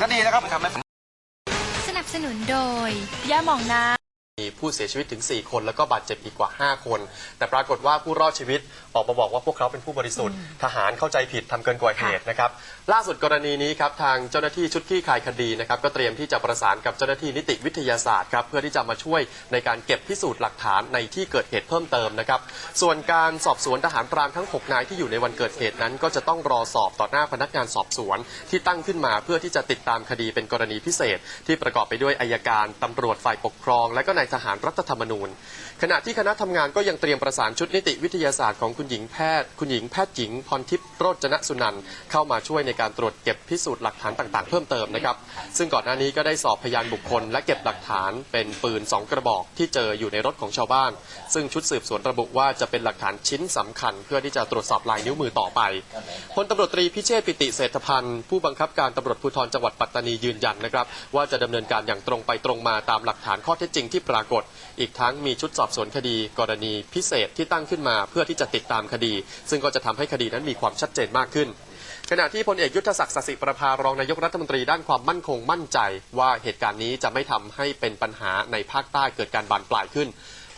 ก็ดีนะครับทำให้สนับสนุนโดยยาหมองน้ มีผู้เสียชีวิตถึง 4 คน แล้วก็บาดเจ็บอีกกว่า 5 คน แต่ปรากฏว่าผู้รอดชีวิตออกมาบอกว่าพวกเขาเป็นผู้บริสุทธิ์ ทหารเข้าใจผิดทำเกินกว่าเหตุนะครับ ล่าสุดกรณีนี้ครับทางเจ้าหน้าที่ชุดคลี่คลายคดีนะครับก็เตรียมที่จะประสานกับเจ้าหน้าที่นิติวิทยาศาสตร์ครับเพื่อที่จะมาช่วยในการเก็บพิสูจน์หลักฐานในที่เกิดเหตุเพิ่มเติมนะครับ ส่วนการสอบสวนทหารพรานทั้ง 6 นายที่อยู่ในวันเกิดเหตุนั้น ก็จะต้องรอสอบต่อหน้าพนักงานสอบสวน ที่ตั้งขึ้นมาเพื่อที่จะติดตามคดีเป็นกรณีพิเศษ ที่ประกอบไปด้วยอายการตำรวจฝ่ายปกครอง และก็นายทหารรัฐธรรมนูญ ขณะที่คณะทำงานก็ยังเตรียมประสานชุดนิติวิทยาศาสตร์ของคุณหญิงแพทย์ คุณหญิงแพทย์หญิงพรทิพย์โรจนสุนันท์เข้ามาช่วยในการตรวจเก็บพิสูจน์หลักฐานต่างๆ เพิ่มเติมนะครับ ซึ่งก่อนหน้านี้ก็ได้สอบพยานบุคคล และเก็บหลักฐานเป็นปืน 2 กระบอกที่เจออยู่ในรถของชาวบ้าน ซึ่งชุดสืบสวนระบุว่าจะเป็นหลักฐานชิ้นสำคัญ เพื่อที่จะตรวจสอบลายนิ้วมือต่อไปพลตำรวจตรีพิเชษปิติเศรษฐพันธ์ผู้บังคับการตำรวจภูธรจังหวัดปัตตานียืนยันนะครับว่าจะดำเนินการอย่างตรงไปตรงมาตามหลักฐานข้อเท็จจริงที่ปรากฏ อีกทั้งมีชุดสอบสวนคดีกรณีพิเศษที่ตั้งขึ้นมาเพื่อที่จะติดตามคดี ซึ่งก็จะทำให้คดีนั้นมีความชัดเจนมากขึ้น ขณะที่พลเอกยุทธศักดิ์สสิประภารองนายกรัฐมนตรีด้านความมั่นคงมั่นใจ ว่าเหตุการณ์นี้จะไม่ทำให้เป็นปัญหาในภาคใต้เกิดการบานปลายขึ้น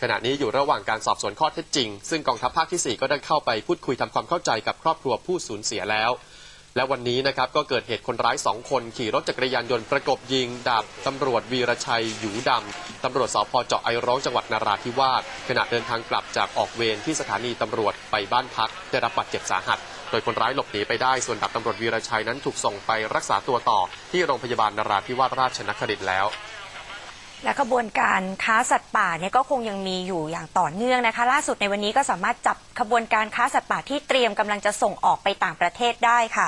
ขณะนี้อยู่ระหว่างการสอบสวนข้อเท็จจริง ซึ่งกองทัพภาคที่ 4 ก็ได้เข้าไปพูดคุยทำความเข้าใจกับครอบครัวผู้สูญเสียแล้ว และวันนี้นะครับก็เกิดเหตุคนร้ายสองคน ขี่รถจักรยานยนต์ประกบยิงดาบตำรวจวีรชัยหยูดำตำรวจสพเจาะไอร้องจังหวัดนาราธิวาสขณะเดินทางกลับจากออกเวรที่สถานีตำรวจไปบ้านพัก ได้รับบาดเจ็บสาหัส โดยคนร้ายหลบหนีไปได้ส่วนดาบตำรวจวีรชัยนั้นถูกส่งไปรักษาตัวต่อ ที่โรงพยาบาลนาราธิวาสราชนครินทร์แล้วและขบวนการค้าสัตว์ป่าเนี่ยก็คงยังมีอยู่อย่างต่อเนื่องนะคะ ล่าสุดในวันนี้ก็สามารถจับขบวนการค้าสัตว์ป่าที่เตรียมกำลังจะส่งออกไปต่างประเทศได้ค่ะ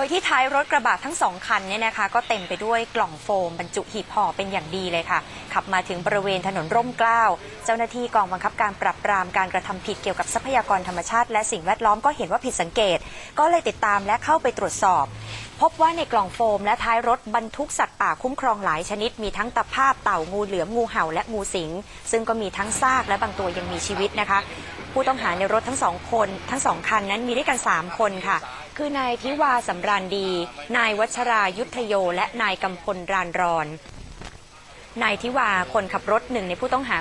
ดยที่ท้ายรถกระบะทั้งสองคันเนี่ยนะคะ ก็เต็มไปด้วยกล่องโฟม บรรจุหีบห่อเป็นอย่างดีเลยค่ะ ขับมาถึงบริเวณถนนร่มเกล้าเจ้าหน้าที่กองบังคับการปรับปรามการกระทำผิดเกี่ยวกับทรัพยากรธรรมชาติ และสิ่งแวดล้อมก็เห็นว่าผิดสังเกต ก็เลยติดตามและเข้าไปตรวจสอบ พบว่าในกล่องโฟม และท้ายรถบรรทุกสัตว์ป่าคุ้มครองหลายชนิดมีทั้งตะภาพเต่างูเหลือมงูเห่าและงูสิง ซึ่งก็มีทั้งซากและบางตัวยังมีชีวิตนะคะ ผู้ต้องหาในรถทั้งสองคน ทั้งสองคันนั้นมีด้วยกัน 3 คนค่ะ คือนายทิวาสำราญดี นายวัชรายุทธโย และนายกำพลรานรอน นายทิวาคนขับรถหนึ่งในผู้ต้องหา